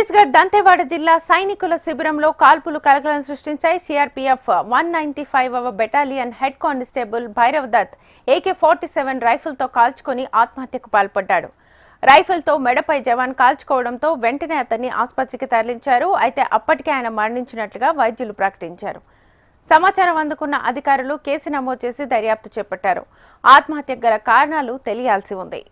ఛత్తీస్గఢ్ దంతెవాడ జిల్లా సైనికుల శిబిరంలో కాల్పులు కలకలం సృష్టించాయి. CRPF one ninety five battalion head constable Bhairav Dutt AK forty seven రైఫిల్తో కాల్చుకొని ఆత్మహత్యకు పాల్పడ్డాడు. రైఫిల్తో మెడపై జవాన్ కాల్చుకోవడంతో వెంటనే అతన్ని ఆసుపత్రికి తరలించారు. అయితే అప్పటికే ఆయన మరణించినట్లుగా వైద్యులు ప్రకటించారు. సమాచారం అందుకున్న అధికారులు కేసు నమోదు చేసి దర్యాప్తు చేపట్టారు. ఆత్మహత్యకు గల కారణాలు తెలియాల్సి ఉంది.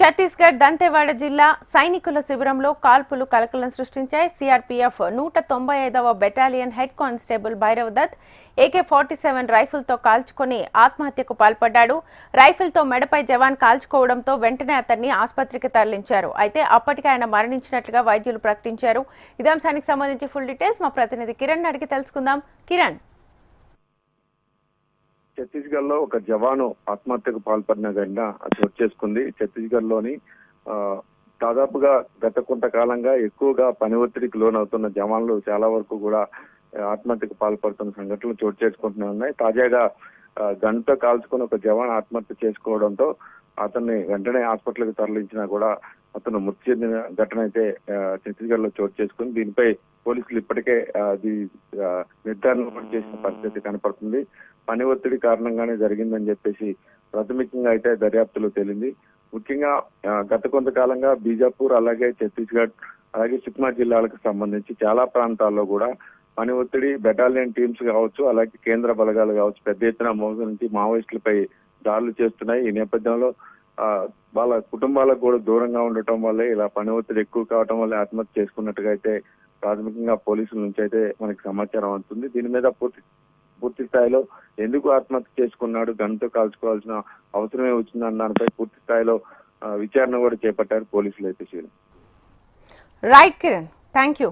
ఛత్తీస్గఢ్ దంతెవాడ జిల్లా సైనికుల శిబిరంలో కాల్పులు కలకలం సృష్టించాయి. సిఆర్పీఎఫ్ నూట తొంభై ఐదవ battalion head constable Bhairav Dutt AK forty seven రైఫిల్తో కాల్చుకొని ఆత్మహత్యకు పాల్పడ్డాడు. రైఫిల్తో మెడపై జవాన్ కాల్చుకోవడంతో వెంటనే అతన్ని ఆసుపత్రికి తరలించారు. అయితే అప్పటికే ఆయన మరణించినట్లుగా వైద్యులు ప్రకటించారు. ఇదే అంశానికి సంబంధించి ఫుల్ డీటెయిల్స్ మా ప్రతినిధి కిరణ్ అడిగి తెలుసుకుందాం. కిరణ్. ఛత్తీస్గఢ్లో ఒక జవాను ఆత్మహత్యకు పాల్పడిన ఘటన చోటు చేసుకుంది ఛత్తీస్గఢ్లోని ఆ, దాదాపుగా గత కొంతకాలంగా ఎక్కువగా పని ఒత్తిడికి లోనవుతున్న జవాన్లు చాలా వరకు కూడా ఆత్మహత్యకు పాల్పడుతున్న సంఘటనలు చోటు చేసుకుంటూనే ఉన్నాయి. తాజాగా గంటతో కాల్చుకుని ఒక జవాన్ ఆత్మహత్య చేసుకోవడంతో అతన్ని వెంటనే హాస్పిటల్కి తరలించినా కూడా అతను మృతి చెందిన ఘటన అయితే ఛత్తీస్గఢ్లో చోటు చేసుకుంది దీనిపై పోలీసులు ఇప్పటికే అది నిర్ధారణ చేసిన పరిస్థితి కనపడుతుంది. పని ఒత్తిడి కారణంగానే జరిగిందని చెప్పేసి ప్రాథమికంగా అయితే దర్యాప్తులో తేలింది. ముఖ్యంగా గత కొంతకాలంగా బీజాపూర్ అలాగే ఛత్తీస్గఢ్ అలాగే సుక్మా జిల్లాలకు సంబంధించి చాలా ప్రాంతాల్లో కూడా పని ఒత్తిడి బెటాలియన్ టీమ్స్ కావచ్చు అలాగే కేంద్ర బలగాలు కావచ్చు పెద్ద ఎత్తున మోసం మావోయిస్టులపై దాడులు చేస్తున్నాయి. ఈ నేపథ్యంలో వాళ్ళ కుటుంబాలకు కూడా దూరంగా ఉండటం వల్లే ఇలా పని ఒత్తిడి ఎక్కువ కావటం వల్ల ఆత్మహత్య చేసుకున్నట్టుగా అయితే ప్రాథమికంగా పోలీసుల నుంచి అయితే మనకి సమాచారం అవుతుంది దీని మీద పూర్తి పూర్తి స్థాయిలో ఎందుకు ఆత్మహత్య చేసుకున్నాడు గన్తో కాల్చుకోవాల్సిన అవసరమే వచ్చిందన్న దానిపై పూర్తి స్థాయిలో విచారణ కూడా చేపట్టారు పోలీసులు అయితే రైట్ కిరణ్ థ్యాంక్ యూ